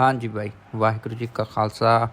ਹਾਂਜੀ ਬਾਈ ਵਾਹਿਗੁਰੂ ਜੀ ਕਾ ਖਾਲਸਾ,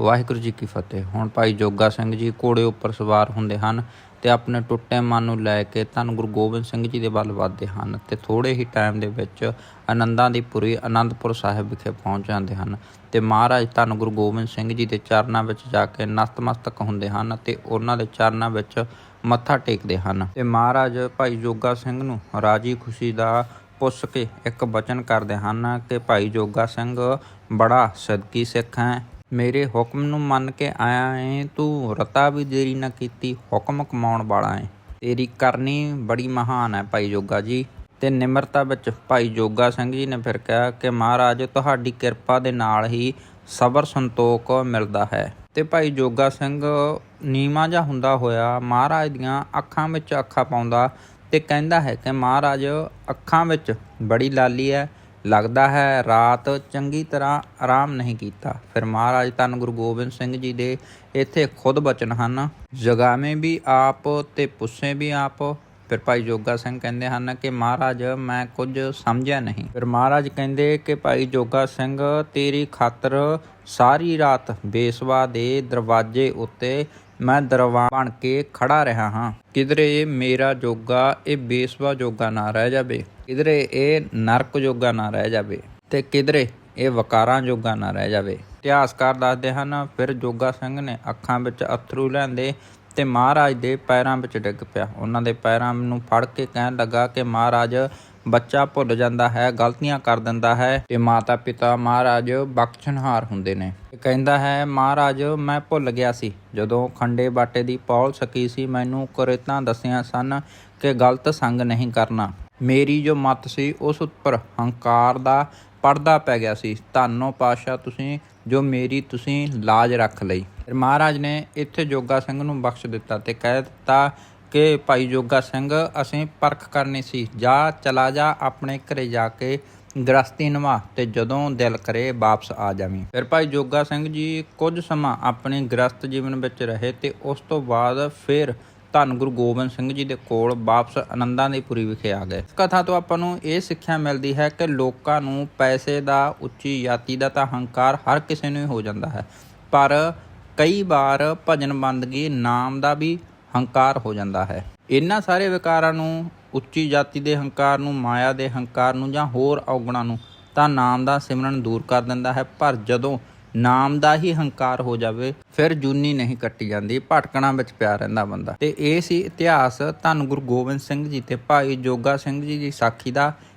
ਵਾਹਿਗੁਰੂ ਜੀ ਕੀ ਫਤਿਹ। ਹੁਣ ਭਾਈ ਜੋਗਾ ਸਿੰਘ ਜੀ ਘੋੜੇ ਉੱਪਰ ਸਵਾਰ ਹੁੰਦੇ ਹਨ ਤੇ ਆਪਣੇ ਟੁੱਟੇ ਮਨ ਨੂੰ ਲੈ ਕੇ ਧੰਨ ਗੁਰੂ ਗੋਬਿੰਦ ਸਿੰਘ ਜੀ ਦੇ ਵੱਲ ਵੱਧਦੇ ਹਨ ਤੇ ਥੋੜੇ ਹੀ ਟਾਈਮ ਦੇ ਵਿੱਚ ਆਨੰਦਾਂ ਦੀ ਪੁਰੀ ਆਨੰਦਪੁਰ ਸਾਹਿਬ ਵਿਖੇ ਪਹੁੰਚ ਜਾਂਦੇ ਹਨ ਤੇ ਮਹਾਰਾਜ ਧੰਨ ਗੁਰੂ ਗੋਬਿੰਦ ਸਿੰਘ ਜੀ ਦੇ ਚਰਨਾਂ ਵਿੱਚ ਜਾ ਕੇ ਨਤਮਸਤਕ ਹੁੰਦੇ ਹਨ ਤੇ ਉਹਨਾਂ ਦੇ ਚਰਨਾਂ ਵਿੱਚ ਮੱਥਾ ਟੇਕਦੇ ਹਨ। ਤੇ ਮਹਾਰਾਜ ਭਾਈ ਜੋਗਾ ਸਿੰਘ ਨੂੰ ਰਾਜੀ ਖੁਸ਼ੀ ਦਾ ਪੁੱਛ ਕੇ ਇੱਕ ਬਚਨ ਕਰਦੇ ਹਨ ਕਿ ਭਾਈ ਜੋਗਾ ਸਿੰਘ, ਬੜਾ ਸਦਕੀ ਸਿੱਖ ਹੈ। ਮੇਰੇ ਹੁਕਮ ਨੂੰ ਮੰਨ ਕੇ ਆਇਆ ਏ, ਤੂੰ ਰਤਾ ਵੀ ਦੇਰੀ ਨਾ ਕੀਤੀ, ਹੁਕਮ ਕਮਾਉਣ ਵਾਲਾ ਏ। ਤੇਰੀ ਕਰਨੀ ਬੜੀ ਮਹਾਨ ਹੈ ਭਾਈ ਜੋਗਾ ਜੀ। ਤੇ ਨਿਮਰਤਾ ਵਿੱਚ ਭਾਈ ਜੋਗਾ ਸਿੰਘ ਜੀ ਨੇ ਫਿਰ ਕਿਹਾ ਕਿ ਮਹਾਰਾਜ, ਤੁਹਾਡੀ ਕਿਰਪਾ ਦੇ ਨਾਲ ਹੀ ਸਬਰ ਸੰਤੋਖ ਮਿਲਦਾ ਹੈ। ਤੇ ਭਾਈ ਜੋਗਾ ਸਿੰਘ ਨੀਵਾਂ ਜਿਹਾ ਹੁੰਦਾ ਹੋਇਆ, ਮਹਾਰਾਜ ਦੀਆਂ ਅੱਖਾਂ ਵਿੱਚ ਅੱਖਾਂ ਪਾਉਂਦਾ ਤੇ ਕਹਿੰਦਾ ਹੈ ਕਿ ਮਹਾਰਾਜ, ਅੱਖਾਂ ਵਿੱਚ ਬੜੀ ਲਾਲੀ ਹੈ। ਲੱਗਦਾ ਹੈ ਰਾਤ ਚੰਗੀ ਤਰ੍ਹਾਂ ਆਰਾਮ ਨਹੀਂ ਕੀਤਾ। ਫਿਰ ਮਹਾਰਾਜ ਧੰਨ ਗੁਰੂ ਗੋਬਿੰਦ ਸਿੰਘ ਜੀ ਦੇ ਇੱਥੇ ਖੁਦ ਬਚਨ ਹਨ। ਜਗਾਵੇਂ ਵੀ ਆਪ ਤੇ ਪੁੱਛੇ ਵੀ ਆਪ। ਫਿਰ ਭਾਈ ਜੋਗਾ ਸਿੰਘ ਕਹਿੰਦੇ ਹਨ ਕਿ ਮਹਾਰਾਜ, ਮੈਂ ਕੁਝ ਸਮਝਿਆ ਨਹੀਂ। ਫਿਰ ਮਹਾਰਾਜ ਕਹਿੰਦੇ ਕਿ ਭਾਈ ਜੋਗਾ ਸਿੰਘ, ਤੇਰੀ ਖਾਤਰ ਸਾਰੀ ਰਾਤ ਬੇਸਵਾ ਦੇ ਦਰਵਾਜ਼ੇ ਉੱਤੇ ਮੈਂ ਦਰਵਾ ਬਣ ਕੇ ਖੜਾ ਰਿਹਾ ਹਾਂ। ਕਿਧਰੇ ਮੇਰਾ ਜੋਗਾ, ਇਹ ਬੇਸਵਾ ਜੋਗਾ ਨਾ ਰਹਿ ਜਾਵੇ। ਕਿਧਰੇ ਇਹ ਨਰਕ ਜੋਗਾ ਨਾ ਰਹਿ ਜਾਵੇ ਤੇ ਕਿਧਰੇ ਇਹ ਵਕਾਰਾਂ ਜੋਗਾ ਨਾ ਰਹਿ ਜਾਵੇ। ਇਤਿਹਾਸਕਾਰ ਦੱਸਦੇ ਹਨ, ਫਿਰ ਜੋਗਾ ਸਿੰਘ ਨੇ ਅੱਖਾਂ ਵਿੱਚ ਅਥਰੂ ਲੈਂਦੇ ਤੇ ਮਹਾਰਾਜ ਦੇ ਪੈਰਾਂ ਵਿੱਚ ਡਿੱਗ ਪਿਆ। ਉਹਨਾਂ ਦੇ ਪੈਰਾਂ ਨੂੰ ਫੜ ਕੇ ਕਹਿਣ ਲੱਗਾ ਕਿ ਮਹਾਰਾਜ, ਬੱਚਾ ਭੁੱਲ ਜਾਂਦਾ ਹੈ, ਗਲਤੀਆਂ ਕਰ ਦਿੰਦਾ ਹੈ। ਤੇ ਮਾਤਾ ਪਿਤਾ ਮਹਾਰਾਜ ਬਖਸ਼ਣਹਾਰ ਹੁੰਦੇ ਨੇ। ਕਹਿੰਦਾ ਹੈ, ਮਹਾਰਾਜ, ਮੈਂ ਭੁੱਲ ਗਿਆ ਸੀ। ਜਦੋਂ ਖੰਡੇ ਬਾਟੇ ਦੀ ਪੌਲ ਸਕੀ ਸੀ, ਮੈਨੂੰ ਕੁਰੇਤਾਂ ਦੱਸੀਆਂ ਸਨ ਕਿ ਗਲਤ ਸੰਗ ਨਹੀਂ ਕਰਨਾ। ਮੇਰੀ ਜੋ ਮਤ ਸੀ, ਉਸ ਉੱਪਰ ਹੰਕਾਰ ਦਾ ਪਰਦਾ ਪੈ ਗਿਆ ਸੀ। ਧੰਨੋ ਪਾਸ਼ਾ ਤੁਸੀਂ, ਜੋ ਮੇਰੀ ਤੁਸੀਂ ਲਾਜ ਰੱਖ ਲਈ। ਮਹਾਰਾਜ ਨੇ ਇੱਥੇ ਜੋਗਾ ਸਿੰਘ ਨੂੰ ਬਖਸ਼ ਦਿੱਤਾ ਤੇ ਕਹਿ ਦਿੱਤਾ ਕਿ ਭਾਈ ਜੋਗਾ ਸਿੰਘ, ਅਸੀਂ ਪਰਖ ਕਰਨੀ ਸੀ। ਜਾ, ਚਲਾ ਜਾ, ਆਪਣੇ ਘਰੇ ਜਾ ਕੇ ਗ੍ਰਸਤੀ ਨਿਭਾ ਤੇ ਜਦੋਂ ਦਿਲ ਕਰੇ ਵਾਪਸ ਆ ਜਾਵੀਂ। ਫਿਰ ਭਾਈ ਜੋਗਾ ਸਿੰਘ ਜੀ ਕੁਝ ਸਮਾਂ ਆਪਣੇ ਗ੍ਰਸਤ ਜੀਵਨ ਵਿੱਚ ਰਹੇ ਤੇ ਉਸ ਤੋਂ ਬਾਅਦ ਫਿਰ ਧੰਨ ਗੁਰੂ ਗੋਬਿੰਦ ਸਿੰਘ ਜੀ ਦੇ ਕੋਲ ਵਾਪਸ ਆਨੰਦਾਂ ਦੀ ਪੁਰੀ ਵਿਖੇ ਆ ਗਏ। ਕਥਾ ਤੋਂ ਆਪਾਂ ਨੂੰ ਇਹ ਸਿੱਖਿਆ ਮਿਲਦੀ ਹੈ ਕਿ ਲੋਕਾਂ ਨੂੰ ਪੈਸੇ ਦਾ, ਉੱਚੀ ਜਾਤੀ ਦਾ ਤਾਂ ਹੰਕਾਰ ਹਰ ਕਿਸੇ ਨੂੰ ਹੀ ਹੋ ਜਾਂਦਾ ਹੈ। ਪਰ ਕਈ ਵਾਰ ਭਜਨ ਬੰਦਗੀ ਨਾਮ ਦਾ ਵੀ ਹੰਕਾਰ ਹੋ ਜਾਂਦਾ ਹੈ। ਇਹਨਾਂ ਸਾਰੇ ਵਿਕਾਰਾਂ ਨੂੰ, ਉੱਚੀ ਜਾਤੀ ਦੇ ਹੰਕਾਰ ਨੂੰ, ਮਾਇਆ ਦੇ ਹੰਕਾਰ ਨੂੰ ਜਾਂ ਹੋਰ ਔਗਣਾਂ ਨੂੰ ਤਾਂ ਨਾਮ ਦਾ ਸਿਮਰਨ ਦੂਰ ਕਰ ਦਿੰਦਾ ਹੈ। ਪਰ ਜਦੋਂ ਨਾਮ ਦਾ ਹੀ ਹੰਕਾਰ ਹੋ ਜਾਵੇ, ਫਿਰ ਜੂਨੀ ਨਹੀਂ ਕੱਟੀ ਜਾਂਦੀ। ਭਟਕਣਾ ਵਿੱਚ ਪਿਆ ਰਹਿੰਦਾ ਬੰਦਾ। ਤੇ ਇਹ ਸੀ ਇਤਿਹਾਸ। ਧੰਨ ਗੁਰੂ ਗੋਬਿੰਦ ਸਿੰਘ ਜੀ ਤੇ ਭਾਈ ਜੋਗਾ ਸਿੰਘ ਜੀ ਦੀ ਸਾਖੀ ਦਾ